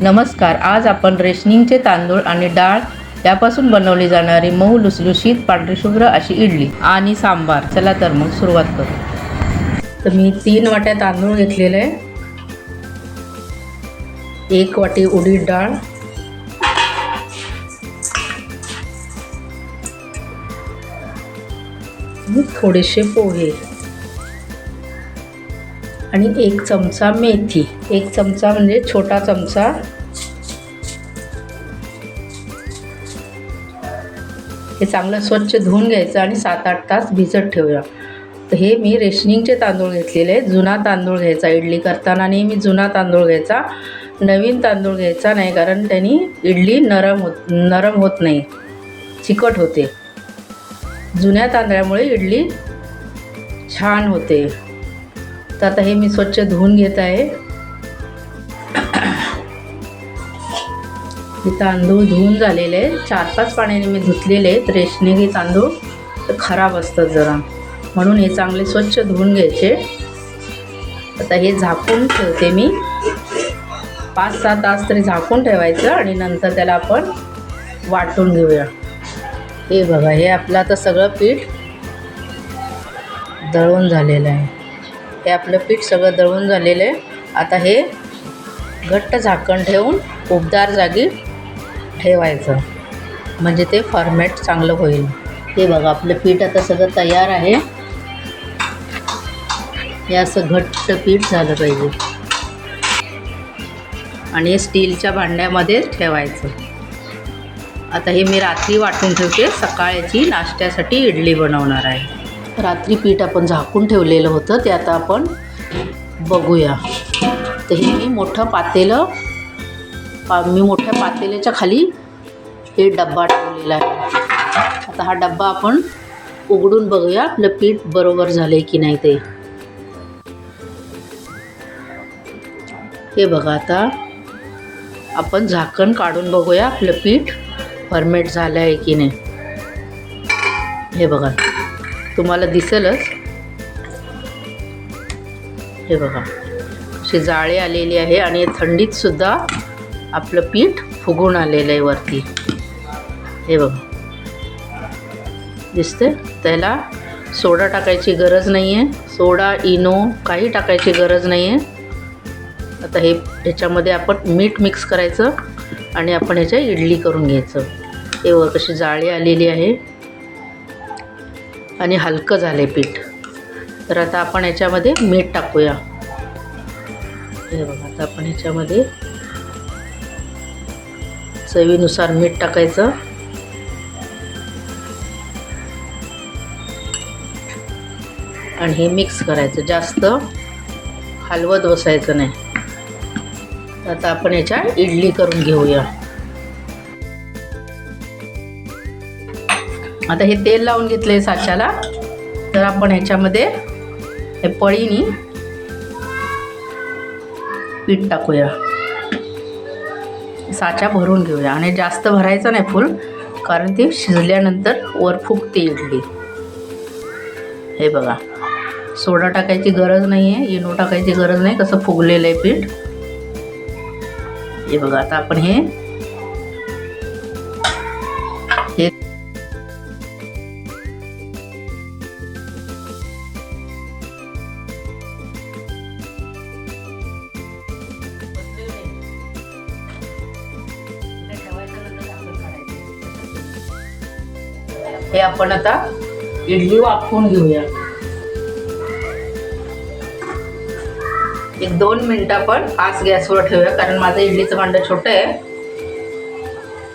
नमस्कार आज आपण रेशनिंगचे तांदूळ आणि डाळ यापासून बनवली जाणारी मऊ लुसलुशीत पांढरी शुभ्र अशी इडली आणि सांबार. चला तर मग सुरुवात करू. तर मी तीन वाट्या तांदूळ घेतलेले. आहे एक वाटी उडीद डाळ. थोडेसे पोहे. आणि एक चमचा मेथी. एक चमचा म्हणजे छोटा चमचा. हे चांगलं स्वच्छ धुवून घ्यायचं आणि सात आठ तास भिजत ठेवूया. तर हे मी रेशनिंगचे तांदूळ घेतलेले आहेत. जुना तांदूळ घ्यायचा इडली करताना नेहमी जुना तांदूळ घ्यायचा. नवीन तांदूळ घ्यायचा नाही कारण त्यांनी इडली नरम होत नरम होत नाही. चिकट होते. जुन्या तांदळामुळे इडली छान होते. तर आता हे मी स्वच्छ धुवून घेत आहे. हे तांदूळ धुवून झालेले आहेत. चार पाच पाण्याने मी धुतलेले आहेत. हे तांदूळ तर खराब असतात जरा. म्हणून हे चांगले स्वच्छ धुवून घ्यायचे. आता हे झाकून ठेवते मी. पाच सहा तास तरी झाकून ठेवायचं आणि नंतर त्याला आपण वाटून घेऊया. हे बघा हे आपलं आता सगळं पीठ दळून झालेलं आहे. हे आपलं पीठ सगळं दळून झालेलं आहे. आता हे घट्ट झाकण ठेवून उबदार जागी ठेवायचं. म्हणजे ते फॉर्मॅट चांगलं होईल. हे बघा आपलं पीठ आता सगळं तयार आहे. हे असं घट्ट पीठ झालं पाहिजे. आणि स्टीलच्या भांड्यामध्ये ठेवायचं. आता हे मी रात्री वाटून ठेवते. सकाळची नाश्त्यासाठी इडली बनवणार आहे. रात्री पीठ आपण झाकून ठेवलेलं होतं ते आता आपण बघूया. तर हे मी मोठं पातेलं पा मी मोठ्या पातेल्याच्या खाली हे डब्बा ठेवलेला आहे. आता हा डब्बा आपण उघडून बघूया आपलं पीठ बरोबर झालं आहे की नाही ते. हे बघा आता आपण झाकण काढून बघूया आपलं पीठ फर्मेट झालं आहे की नाही. हे बघा. तुम्हाला दिसेलच. हे बघा. अशी जाळे आलेली आहे आणि थंडीतसुद्धा आपलं पीठ फुगून आलेलं आहे वरती. हे बघा. दिसते त्याला सोडा टाकायची गरज नाही आहे सोडा इनो काही टाकायची गरज नाही आहे आता हे ह्याच्यामध्ये आपण मीठ मिक्स करायचं आणि आपण ह्याच्या इडली करून घ्यायचं. हे वर कशी जाळी आलेली आहे. आणि हलकं झालं आहे पीठ. तर आता आपण याच्यामध्ये मीठ टाकूया. हे बघा आता आपण ह्याच्यामध्ये चवीनुसार मीठ टाकायचं. आणि हे मिक्स करायचं. जास्त हलवत बसायचं नाही. आता आपण याच्या इडली करून घेऊया. आता हे तेल लावून घेतलं आहे साच्याला तर आपण ह्याच्यामध्ये हे पळीनी पीठ टाकूया. साचा भरून घेऊया. आणि जास्त भरायचं नाही फुल कारण ती शिजल्यानंतर वर फुगते इडली. हे बघा. सोडा टाकायची गरज नाही आहे इनो टाकायची गरज नाही कसं फुगलेलं आहे पीठ. हे बघा आता आपण हे हे आपण आता इडली वाफवून घेऊया. एक दोन मिनटं आपण फास्ट गॅसवर ठेवूया कारण माझं इडलीचं भांडं छोटं आहे.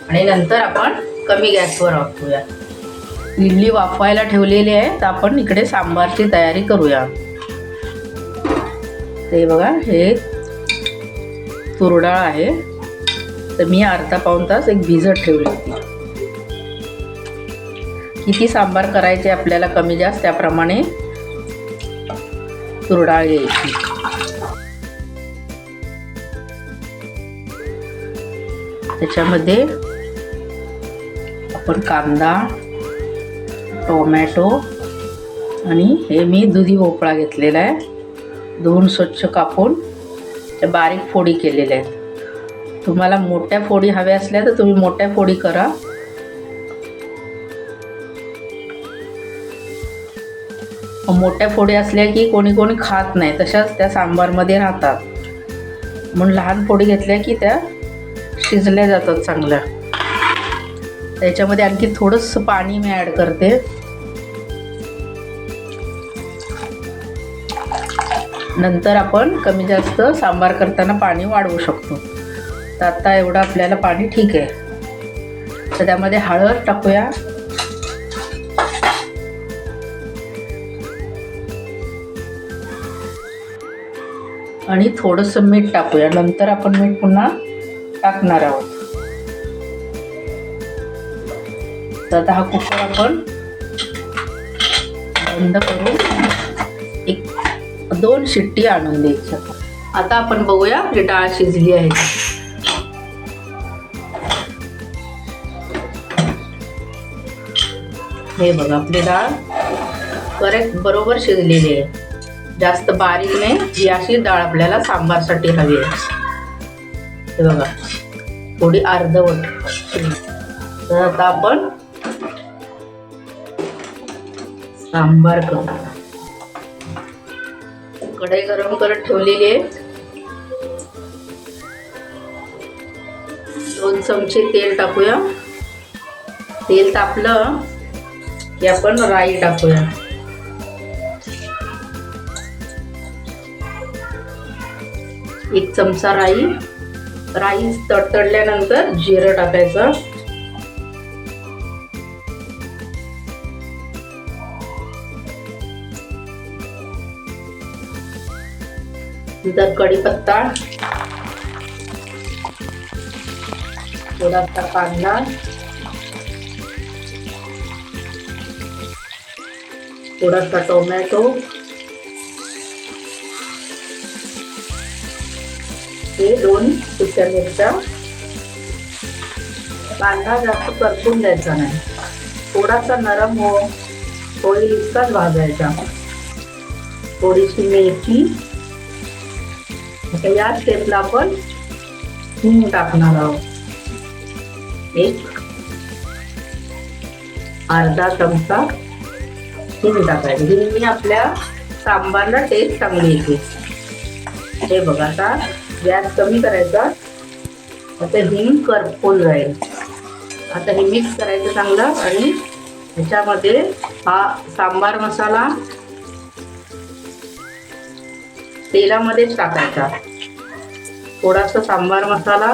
आणि नंतर आपण कमी गॅसवर वापरूया इडली वाफवायला ठेवलेली आहे तर आपण इकडे सांबारची तयारी करूया. ते बघा हे तुरडाळ आहे. तर मी अर्धा पाऊण तास एक भिजत ठेवली होती. किती सांबार करायचे आपल्याला कमी जास्त त्याप्रमाणे तुरडाळ घ्यायची. त्याच्यामध्ये आपण कांदा टोमॅटो आणि हे मी दुधी भोपळा घेतलेला आहे. धुवून स्वच्छ कापून त्या बारीक फोडी केलेल्या आहेत. तुम्हाला मोठ्या फोडी हव्या असल्या तर तुम्ही मोठ्या फोडी करा. मोठ्या फोडी असल्या की कोणी कोणी खात नाही तशाच त्या सांबारमध्ये राहतात. म्हणून लहान फोडी घेतल्या की त्या शिजल्या जातात चांगल्या. त्याच्यामध्ये आणखी थोडंसं पाणी मी ॲड करते. नंतर आपण कमी जास्त सांबार करताना पाणी वाढवू शकतो. तर आत्ता एवढं आपल्याला पाणी ठीक आहे. तर त्यामध्ये हळद टाकूया. आणि थोडंसं मीठ टाकूया. नंतर आपण मीठ पुन्हा टाकणार आहोत. तर आता हा कुकर आपण बंद करून एक दोन शिट्टी आणून द्यायच्या आता आपण बघूया आपली डाळ शिजली आहे हे बघा आपली डाळ करेक्ट बरोबर शिजलेली आहे. जास्त बारीक नाही ही अशी डाळ आपल्याला सांबारसाठी हवी आहे. हे बघा थोडी अर्धवट. तर आता आपण सांबार करू कढई गरम करत ठेवलेली आहे. दोन चमचे तेल टाकूया. तेल तापलं की आपण राई टाकूया. एक चमचा राई. राई तडतडल्यानंतर जिरं टाकायचं. नंतर कढीपत्ता. थोडासा कांदा. थोडासा टोमॅटो. हे दोन सुक्या मिरच्या कांदा जास्त परतून द्यायचा नाही. थोडासा नरम हो होईल इतकाच भाजायचा. थोडीशी मेथी. या स्टेपला आपण हिंग टाकणार आहोत. एक अर्धा चमचा हिंग टाकायचं. मी आपल्या सांबारला टेस्ट चांगली येते. हे बघा आता गॅस कमी करायचा. आता हिंग करपून जाईल आता हे मिक्स करायचं चांगलं आणि ह्याच्यामध्ये हा सांबार मसाला तेलामध्येच टाकायचा. थोडासा सांबार मसाला.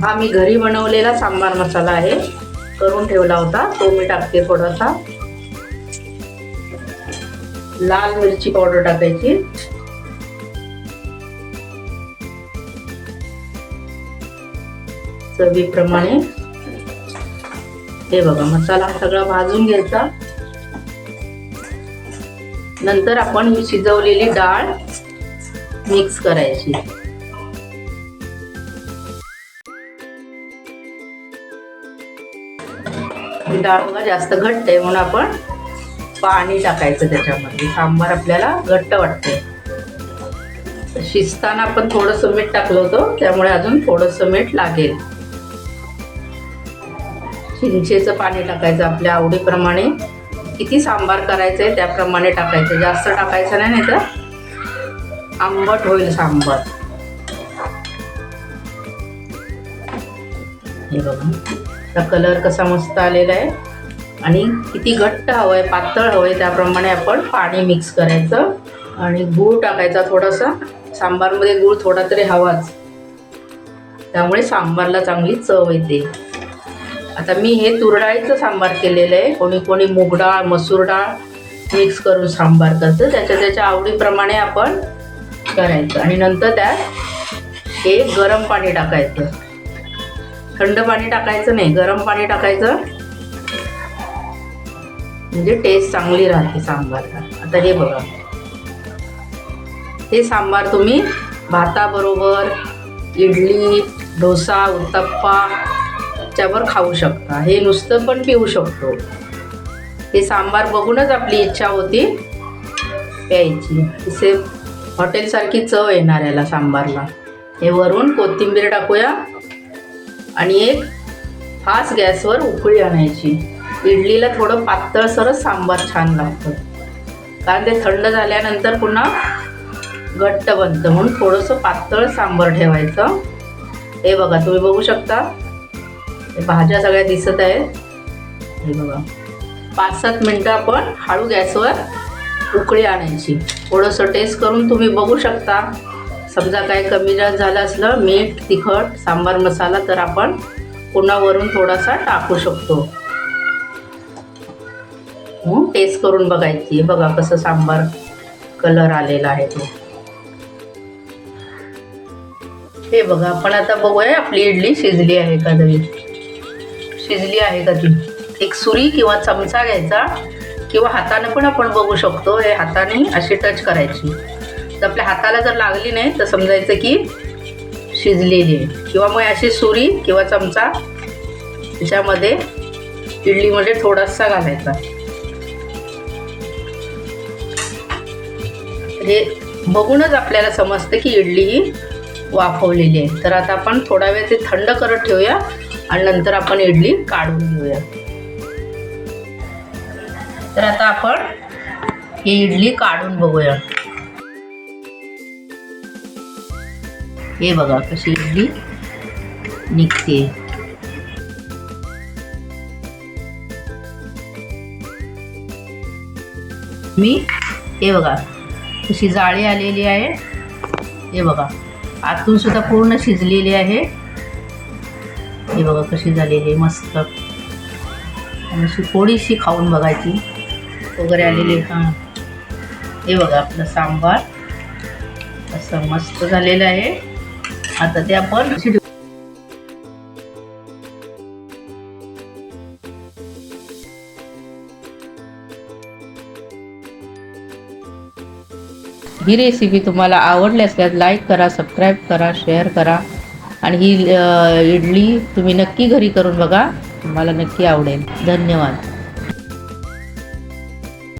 हा मी घरी बनवलेला सांबार मसाला आहे. करून ठेवला होता. तो मी टाकते थोडासा. लाल मिरची पावडर टाकायची. चवीप्रमाणे. हे बघा मसाला सगळा भाजून घ्यायचा. नंतर आपण ही शिजवलेली डाळ मिक्स करायची. डाळ बघा जास्त घट्ट आहे म्हणून आपण पाणी टाकायचं त्याच्यामध्ये. सांबार आपल्याला घट्ट वाटते. शिजताना आपण थोडंसं मीठ टाकलं होतं त्यामुळे अजून थोडंसं मीठ लागेल. चिंचेचं पाणी टाकायचं आपल्या आवडीप्रमाणे. किती सांबार करायचं आहे त्याप्रमाणे टाकायचं. जास्त टाकायचं नाही नाही तर आंबट होईल सांबार. हे बघा. आता कलर कसा मस्त आलेला आहे. आणि किती घट्ट हवं आहे पातळ हवं आहे त्याप्रमाणे आपण पाणी मिक्स करायचं. आणि गूळ टाकायचा थोडासा. सांबारमध्ये गूळ थोडा तरी हवाच. त्यामुळे सांबारला चांगली चव येते. आता मी हे तुरडाळीचं सांबार केलेलं आहे. कोणी कोणी मूग डाळ मसूर डाळ मिक्स करून सांबार करतं. त्याच्या त्याच्या आवडीप्रमाणे आपण करायचं. आणि नंतर त्यात हे गरम पाणी टाकायचं. थंड पाणी टाकायचं नाही. गरम पाणी टाकायचं. म्हणजे टेस्ट चांगली राहते सांबारला. आता हे बघा. हे सांबार तुम्ही भाताबरोबर इडली डोसा उत्तप्पा त्याच्यावर खाऊ शकता. हे नुसतं पण पिऊ शकतो. हे सांबार बघूनच आपली इच्छा होती प्यायची. तसे हॉटेलसारखी चव येणार याला सांबारला. हे वरून कोथिंबीर टाकूया आणि एक फास्ट गॅसवर उकळी आणायची. इडलीला थोडं पातळसरच सांबार छान लागतं. कारण ते थंड झाल्यानंतर पुन्हा घट्ट बनतं. म्हणून थोडंसं पातळ सांबार ठेवायचं. हे बघा तुम्ही बघू शकता. भाज्या सगळ्या दिसत आहेत. हे बघा. पाच सात मिनटं आपण हळू गॅसवर उकळी आणायची. थोडंसं टेस्ट करून तुम्ही बघू शकता. समजा काय कमी जास्त झालं असलं मीठ तिखट सांबार मसाला तर आपण पुन्हा वरून थोडासा टाकू शकतो. टेस्ट करून बघायची. बघा कसं सांबार कलर आलेला आहे तो. हे बघा आपण आता बघूया आपली इडली शिजली आहे का तरी शिजली आहे का ती एक सुरी किंवा चमचा घ्यायचा किंवा हाताने पण आपण बघू शकतो हे हाताने अशी टच करायची. तर आपल्या हाताला जर लागली नाही तर समजायचं की शिजलेली आहे. किंवा मग अशी सुरी किंवा चमचा त्याच्यामध्ये इडलीमध्ये थोडासा घालायचा. हे बघूनच आपल्याला समजतं की इडली ही वाफवलेली आहे. तर आता आपण थोडा वेळ ते थंड करत ठेवूया. आणि नंतर आपण इडली काढून घेऊया. तर आता आपण ही इडली काढून बघूया. हे बघा कशी इडली निघते. मी हे बघा कशी जाळी आलेली आहे. हे बघा आतून सुद्धा पूर्ण शिजलेली आहे. हे बघा कशी झालेली आहे मस्त. आणि अशी थोडीशी खाऊन बघायची. वगैरे आलेली हां. हे बघा आपलं सांबार. असं मस्त झालेलं आहे. आता ते आपण ही रेसिपी तुम्हाला आवडली असल्यास लाईक करा सबस्क्राईब करा शेअर करा. आणि ही इडली तुम्ही नक्की घरी करून बघा. तुम्हाला नक्की आवडेल. धन्यवाद.